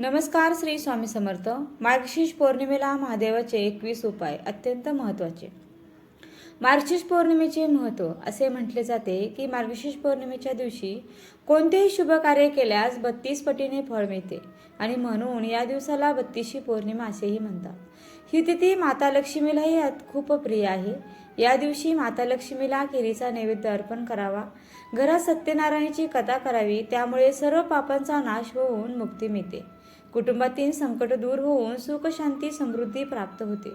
नमस्कार श्री स्वामी समर्थ. मार्गशीर्ष पौर्णिमेला महादेवाचे एकवीस उपाय अत्यंत महत्त्वाचे. मार्गशीर्ष पौर्णिमेचे महत्त्व असे म्हटले जाते की मार्गशीर्ष पौर्णिमेच्या दिवशी कोणतेही शुभ कार्य केल्यास बत्तीस पटीने फळ मिळते आणि म्हणून या दिवसाला बत्तीशी पौर्णिमा असेही म्हणतात. ही तिथी माता लक्ष्मीलाही खूप प्रिय आहे. या दिवशी माता लक्ष्मीला केरीचा नैवेद्य अर्पण करावा. घरात सत्यनारायणाची कथा करावी. त्यामुळे सर्व पापांचा नाश होऊन मुक्ती मिळते. कुटुंबातील संकट दूर होऊन सुख शांती समृद्धी प्राप्त होते.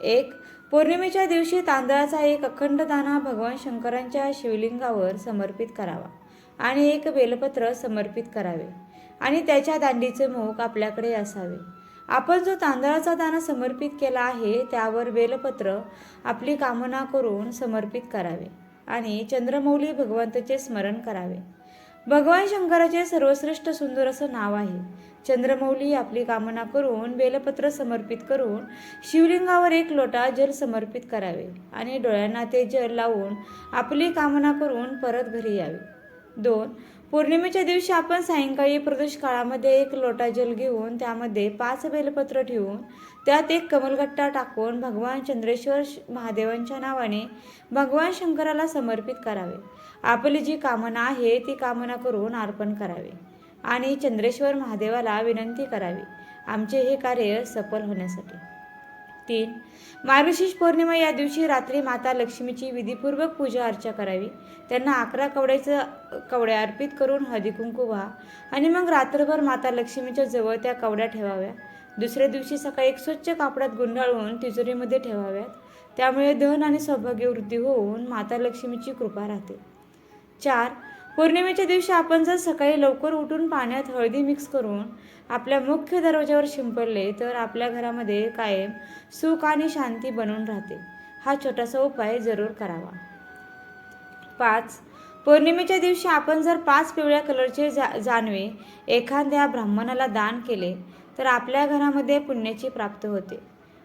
एक पौर्णिमेच्या दिवशी तांदळाचा एक अखंड दाना भगवान शंकरांच्या शिवलिंगावर समर्पित करावा आणि एक बेलपत्र समर्पित करावे आणि त्याच्या दांडीचे मोख आपल्याकडे असावे. आपण जो तांदळाचा दाना समर्पित केला आहे त्यावर बेलपत्र आपली कामना करून समर्पित करावे आणि चंद्रमौली भगवंताचे स्मरण करावे. भगवान शंकराचे सर्वश्रेष्ठ सुंदर असं नाव आहे. चंद्रमौली आपली कामना करून बेलपत्र समर्पित करून शिवलिंगावर एक लोटा जल समर्पित करावे आणि डोळ्यांना ते जल लावून आपली कामना करून परत घरी यावे. दोन पौर्णिमेच्या दिवशी आपण सायंकाळी प्रदोष काळामध्ये एक लोटा जल घेऊन त्यामध्ये पाच बेलपत्र ठेवून त्यात एक कमलगट्टा टाकून भगवान चंद्रेश्वर श- महादेवांच्या नावाने भगवान शंकराला समर्पित करावे. आपली जी कामना आहे ती कामना करून अर्पण करावे आणि चंद्रेश्वर महादेवाला विनंती करावी. आमचे हे कार्य सफल होण्यासाठी. तीन. मार्गशीर्ष पौर्णिमा या दिवशी रात्री माता लक्ष्मीची विधीपूर्वक पूजा अर्चा करावी. त्यांना अकरा कवड्याचं कवड्या अर्पित करून हळदी कुंकू व्हा आणि मग रात्रभर माता लक्ष्मीच्या जवळ त्या कवड्या ठेवाव्या. दुसऱ्या दिवशी सकाळी एक स्वच्छ कापडात गुंडाळून तिजोरीमध्ये ठेवाव्यात. त्यामुळे धन आणि सौभाग्य वृद्धी होऊन माता लक्ष्मीची कृपा राहते. चार. पौर्णिमेच्या दिवशी आपण जर सकाळी लवकर उठून पाण्यात हळदी मिक्स करून आपल्या मुख्य दरवाजावर शिंपडले तर आपल्या घरामध्ये कायम सुख आणि शांती बनून राहते. हा छोटासा उपाय जरूर करावा. पाच पौर्णिमेच्या दिवशी आपण जर पाच पिवळ्या कलरचे जा जानवे एखाद्या ब्राह्मणाला दान केले तर आपल्या घरामध्ये पुण्याची प्राप्त होते.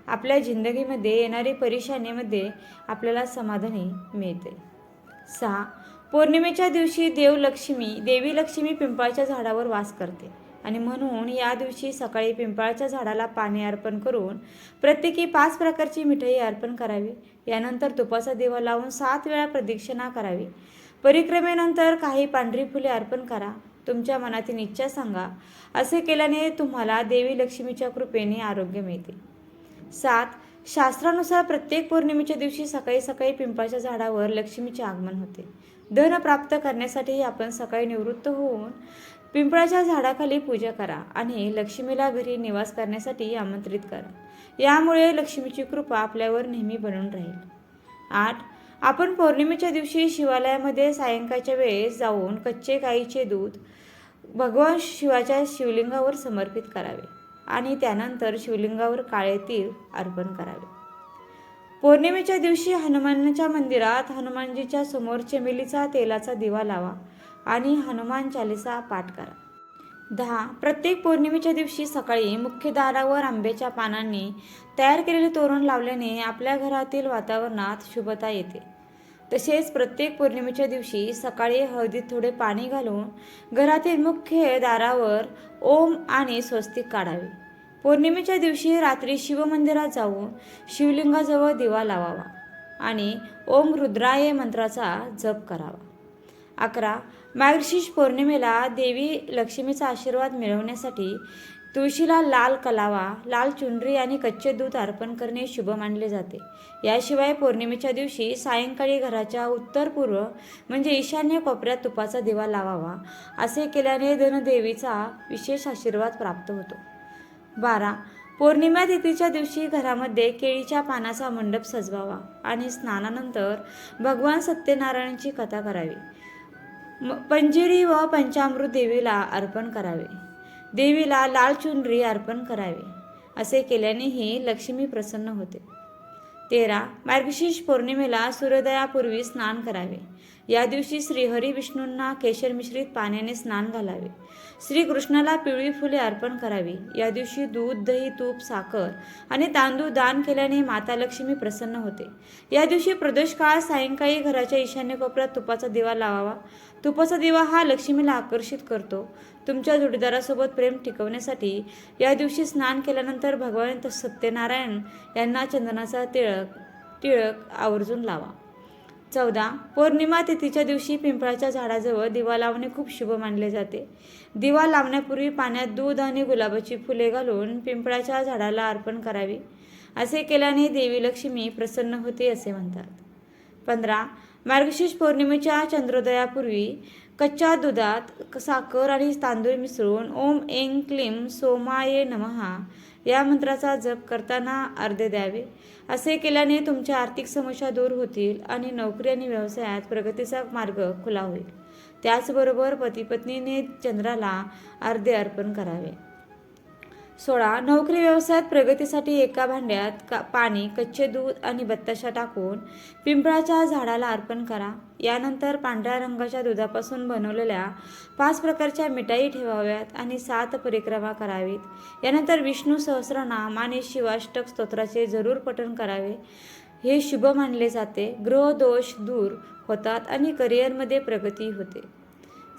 आपल्या जिंदगीमध्ये येणारी परेशानीमध्ये आपल्याला समाधानी मिळते. सहा पौर्णिमेच्या दिवशी देवलक्ष्मी देवी लक्ष्मी पिंपळाच्या झाडावर वास करते. आणि म्हणून या दिवशी सकाळी पिंपळाच्या झाडाला पाणी अर्पण करून प्रत्येकी पाच प्रकारची मिठाई अर्पण करावी. यानंतर तुपाचा दिवा लावून सात वेळा प्रदक्षिणा करावी. परिक्रमेनंतर काही पांढरी फुले अर्पण करा. तुमच्या मनातील इच्छा सांगा. असे केल्याने तुम्हाला देवी लक्ष्मीच्या कृपेने आरोग्य मिळते. सात शास्त्रानुसार प्रत्येक पौर्णिमेच्या दिवशी सकाळी सकाळी पिंपळाच्या झाडावर लक्ष्मीचे आगमन होते. धन प्राप्त करण्यासाठी आपण सकाळी निवृत्त होऊन पिंपळाच्या झाडाखाली पूजा करा आणि लक्ष्मीला घरी निवास करण्यासाठी आमंत्रित करा. यामुळे लक्ष्मीची कृपा आपल्यावर नेहमी बनून राहील. आठ आपण पौर्णिमेच्या दिवशी शिवालयामध्ये सायंकाळच्या वेळेस जाऊन कच्चे गाईचे दूध भगवान शिवाच्या शिवलिंगावर समर्पित करावे आणि त्यानंतर शिवलिंगावर काळे तीळ अर्पण करावे. पौर्णिमेच्या दिवशी हनुमानाच्या मंदिरात हनुमानजीच्या समोर चमेलीचा तेलाचा दिवा लावा आणि हनुमान चालिसा पाठ करा. दहा प्रत्येक पौर्णिमेच्या दिवशी सकाळी मुख्य दारावर आंब्याच्या पानांनी तयार केलेले तोरण लावल्याने आपल्या घरातील वातावरणात शुभता येते. तसेच प्रत्येक पौर्णिमेच्या दिवशी सकाळी हळदीत थोडे पाणी घालून घरातील मुख्य दारावर ओम आणि स्वस्तिक काढावे. पौर्णिमेच्या दिवशी रात्री शिवमंदिरात जाऊन शिवलिंगाजवळ दिवा लावावा आणि ओम रुद्राय मंत्राचा जप करावा. अकरा मार्गशीर्ष पौर्णिमेला देवी लक्ष्मीचा आशीर्वाद मिळवण्यासाठी तुळशीला लाल कलावा लाल चुनरी आणि कच्चे दूध अर्पण करणे शुभ मानले जाते. याशिवाय पौर्णिमेच्या दिवशी सायंकाळी घराच्या उत्तर पूर्व म्हणजे ईशान्य कोपऱ्यात तुपाचा दिवा लावावा असे केल्याने धनदेवीचा विशेष आशीर्वाद प्राप्त होतो. बारा. पौर्णिमा तिथीच्या दिवशी घरामध्ये केळीच्या पानाचा मंडप सजवावा आणि स्नानानंतर भगवान सत्यनारायणाची कथा करावी. म- पंजिरी व पंचामृत देवीला अर्पण करावे. देवीला लाल चुनरी अर्पण करावे. असे केल्यानेही लक्ष्मी प्रसन्न होते. तेरा. मार्गशीर्ष पौर्णिमेला सूर्योदयापूर्वी स्नान करावे. या दिवशी श्रीहरी विष्णूंना केशर मिश्रित पाण्याने स्नान घालावे. श्रीकृष्णाला पिवळी फुले अर्पण करावी. या दिवशी दूध दही तूप साखर आणि तांदूळ दान केल्याने माता लक्ष्मी प्रसन्न होते. या दिवशी प्रदोष काळ सायंकाळी घराच्या ईशान्य कोपऱ्यात तुपाचा दिवा लावावा. तुपाचा दिवा हा लक्ष्मीला आकर्षित करतो. तुमच्या जोडीदारासोबत प्रेम टिकवण्यासाठी या दिवशी स्नान केल्यानंतर भगवान सत्यनारायण यांना चंदनाचा तिळक टिळक आवर्जून लावा. चौदा पौर्णिमा तिथीच्या दिवशी पिंपळाच्या झाडाजवळ दिवा लावणे खूप शुभ मानले जाते. दिवा लावण्यापूर्वी पाण्यात दूध आणि गुलाबाची फुले घालून पिंपळाच्या झाडाला अर्पण करावे. असे केल्याने देवी लक्ष्मी प्रसन्न होते असे म्हणतात. पंधरा मार्गशीर्ष पौर्णिमेच्या चंद्रोदयापूर्वी कच्च्या दुधात साखर आणि तांदूळ मिसळून ओम ऐं क्लीम सोमाये नमहा या मंत्राचा जप करताना अर्धे द्यावे. असे केल्याने तुमच्या आर्थिक समस्या दूर होतील आणि नोकरी आणि व्यवसायात प्रगतीचा मार्ग खुला होईल. त्याचबरोबर पतीपत्नीने चंद्राला अर्धे अर्पण करावे. सोळा नोकरी व्यवसायात प्रगतीसाठी एका भांड्यात का पाणी कच्चे दूध आणि बत्ताशा टाकून पिंपळाच्या झाडाला अर्पण करा. यानंतर पांढऱ्या रंगाच्या दुधापासून बनवलेल्या पाच प्रकारच्या मिठाई ठेवाव्यात आणि सात परिक्रमा करावीत. यानंतर विष्णू सहस्रनाम आणि शिवाष्टक स्तोत्राचे जरूर पठण करावे. हे शुभ मानले जाते. ग्रह दोष दूर होतात आणि करिअरमध्ये प्रगती होते.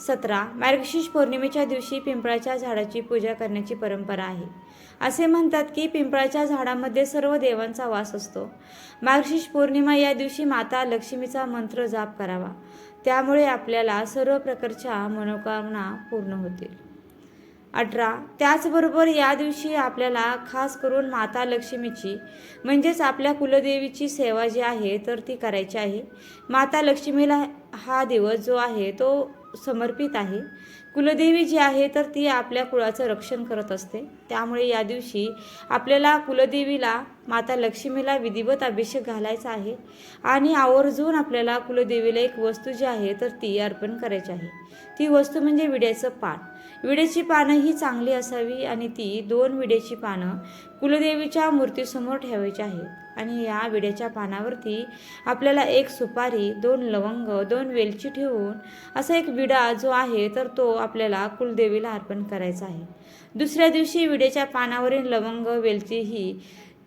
सतरा मार्गशीर्ष पौर्णिमेच्या दिवशी पिंपळाच्या झाडाची पूजा करण्याची परंपरा आहे. असे म्हणतात की पिंपळाच्या झाडामध्ये सर्व देवांचा वास असतो. मार्गशीर्ष पौर्णिमा या दिवशी माता लक्ष्मीचा मंत्र जाप करावा. त्यामुळे आपल्याला सर्व प्रकारच्या मनोकामना पूर्ण होतील. अठरा त्याचबरोबर या दिवशी आपल्याला खास करून माता लक्ष्मीची म्हणजेच आपल्या कुलदेवीची सेवा जी आहे तर ती करायची आहे. माता लक्ष्मीला हा दिवस जो आहे तो समर्पित आहे. कुलदेवी जी आहे तर ती आपल्या कुळाचं रक्षण करत असते. त्यामुळे या दिवशी आपल्याला कुलदेवीला माता लक्ष्मीला विधिवत अभिषेक घालायचा आहे आणि आवर्जून आपल्याला कुलदेवीला एक वस्तू जी आहे तर ती अर्पण करायची आहे. ती वस्तू म्हणजे विड्याचं पान. विड्याची पानं ही चांगली असावी आणि ती दोन विड्याची पानं कुलदेवीच्या मूर्तीसमोर ठेवायची आहेत. आणि या विड्याच्या पानावरती आपल्याला एक सुपारी दोन लवंग दोन वेलची ठेवून असा एक विडा जो आहे तर तो आपल्याला कुलदेवीला अर्पण करायचा आहे. दुसऱ्या दिवशी विड्याच्या पानावरील लवंग वेलची ही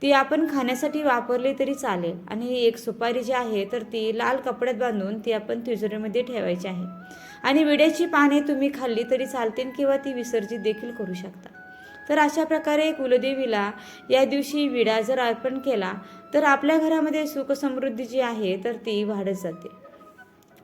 ती आपण खाण्यासाठी वापरली तरी चालेल. आणि एक सुपारी जी आहे तर ती लाल कपड्यात बांधून ती आपण तिजोरीमध्ये ठेवायची आहे. आणि विड्याची पाने तुम्ही खाल्ली तरी चालतील किंवा ती विसर्जित देखील करू शकता. तर अशा प्रकारे कुलदेवीला या दिवशी विडा जर अर्पण केला. तर आपल्या घरामध्ये सुखसमृद्धी जी आहे तर ती वाढत जाते.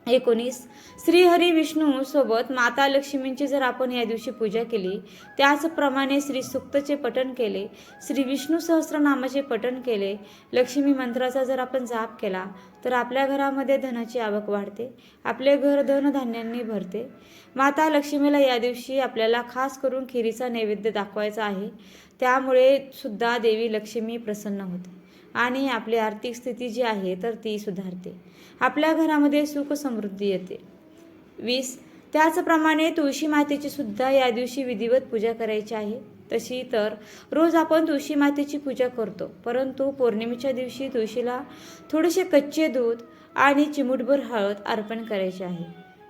एकोणीस. श्रीहरी विष्णू सोबत माता लक्ष्मींची जर आपण या दिवशी पूजा केली त्याचप्रमाणे श्री सुक्तचे पठण केले श्री विष्णू सहस्रनामाचे पठण केले लक्ष्मी मंत्राचा जर आपण जाप केला तर आपल्या घरामध्ये धनाची आवक वाढते आपले घर धनधान्यांनी भरते. माता लक्ष्मीला या दिवशी आपल्याला खास करून खिरीचा नैवेद्य दाखवायचा आहे त्यामुळे सुद्धा देवी लक्ष्मी प्रसन्न होते. आणि आपली आर्थिक स्थिती जी आहे तर ती सुधारते. आपल्या घरामध्ये सुख समृद्धी येते. वीस त्याचप्रमाणे तुळशी मातेची सुद्धा या दिवशी विधिवत पूजा करायची आहे. तशी तर रोज आपण तुळशी मातेची पूजा करतो परंतु पौर्णिमेच्या दिवशी तुळशीला थोडेसे कच्चे दूध आणि चिमूटभर हळद अर्पण करायचे आहे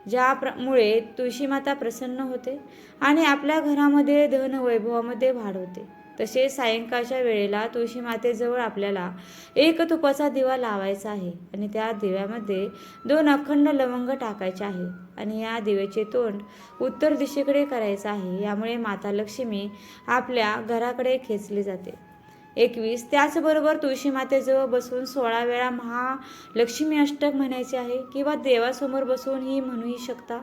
ज्यामुळे तुळशी माता प्रसन्न होते आणि आपल्या घरामध्ये धन वैभवामध्ये वाढ होते. तसेच सायंकाळच्या वेळेला तुळशी मातेजवळ आपल्याला एक तुपाचा दिवा लावायचा आहे आणि त्या दिव्यामध्ये दोन अखंड लवंग टाकायचे आहे आणि या दिव्याचे तोंड उत्तर दिशेकडे करायचं आहे यामुळे माता लक्ष्मी आपल्या घराकडे खेचली जाते. एकवीस. त्याचबरोबर तुळशी मातेजवळ बसून सोळा वेळा महालक्ष्मी अष्टक म्हणायचे आहे किंवा देवासमोर बसूनही म्हणूही शकता.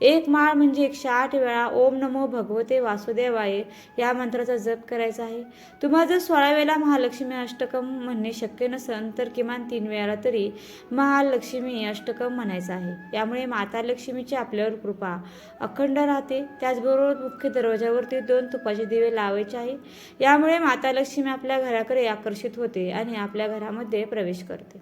एक माळ म्हणजे एकशे आठ वेळा ओम नमो भगवते वासुदेवाय या मंत्राचा जप करायचा आहे. तुम्हाला जर सोळा वेळा महालक्ष्मी अष्टकम म्हणणे शक्य नसेल तर किमान तीन वेळा तरी महालक्ष्मी अष्टकम म्हणायचं आहे. यामुळे माता लक्ष्मीची आपल्यावर कृपा अखंड राहते. त्याचबरोबर मुख्य दरवाजावरती दोन तुपाचे दिवे लावायचे आहे. यामुळे माता लक्ष्मी आपल्या आपल्या घराकडे आकर्षित होते आणि आपल्या घरामध्ये प्रवेश करते.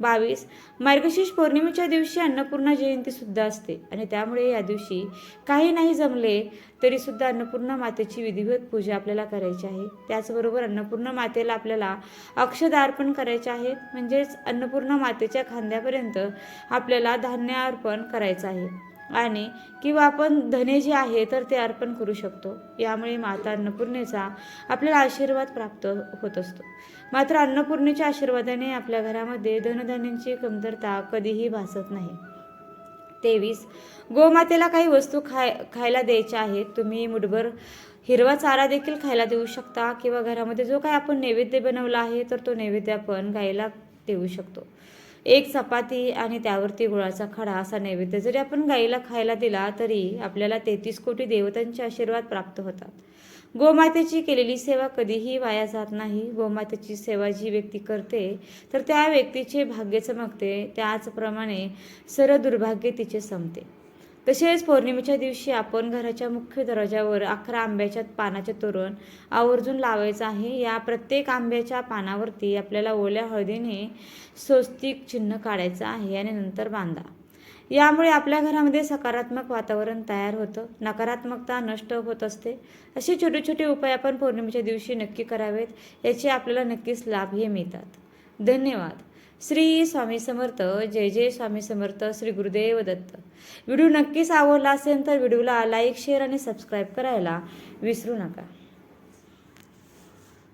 बावीस. मार्गशीर्ष पौर्णिमेच्या दिवशी अन्नपूर्णा जयंती सुद्धा असते आणि त्यामुळे या दिवशी काही नाही जमले तरी सुद्धा अन्नपूर्णा मातेची विधिवत पूजा आपल्याला करायची आहे. त्याचबरोबर अन्नपूर्णा मातेला आपल्याला अक्षदा अर्पण करायचे आहेत म्हणजेच अन्नपूर्णा मातेच्या खांद्यापर्यंत आपल्याला धान्य अर्पण करायचं आहे. आणि किंवा आपण धने जे आहे तर ते अर्पण करू शकतो. यामुळे माता अन्नपूर्णेचा आपल्याला आशीर्वाद प्राप्त होत असतो. मात्र अन्नपूर्णेच्या आशीर्वादाने आपल्या घरामध्ये धनधान्यांची कमतरता कधीही भासत नाही. तेवीस गोमातेला काही वस्तू खाय खायला द्यायच्या आहेत. तुम्ही मुठभर हिरवा चारा देखील खायला देऊ शकता किंवा घरामध्ये जो काही आपण नैवेद्य बनवला आहे तर तो नैवेद्य आपण गायीला देऊ शकतो. एक चपाती आणि त्यावरती गुळाचा खडा असा नैवेद्य जरी आपण गाईला खायला दिला तरी आपल्याला तेहतीस कोटी देवतांचे आशीर्वाद प्राप्त होतात. गोमातेची केलेली सेवा कधीही वाया जात नाही. गोमातेची सेवा जी व्यक्ती करते तर त्या व्यक्तीचे भाग्य चमकते. त्याचप्रमाणे सर्व दुर्भाग्य तिचे संपते. तसेच पौर्णिमेच्या दिवशी आपण घराच्या मुख्य दरवाजावर अकरा आंब्याच्या पानाचे तोरण आवर्जून लावायचं आहे. या प्रत्येक आंब्याच्या पानावरती आपल्याला ओल्या हळदीने स्वस्तिक चिन्ह काढायचं आहे आणि नंतर बांधा. यामुळे आपल्या घरामध्ये सकारात्मक वातावरण तयार होतं. नकारात्मकता नष्ट होत असते. असे छोटे छोटे उपाय आपण पौर्णिमेच्या दिवशी नक्की करावेत याचे आपल्याला नक्कीच लाभ हे मिळतात. धन्यवाद. श्री स्वामी समर्थ जय जय स्वामी समर्थ श्री गुरुदेव दत्त. व्हिडिओ नक्कीच आवडला असेल तर व्हिडिओला लाईक शेअर आणि सबस्क्राईब करायला विसरू नका.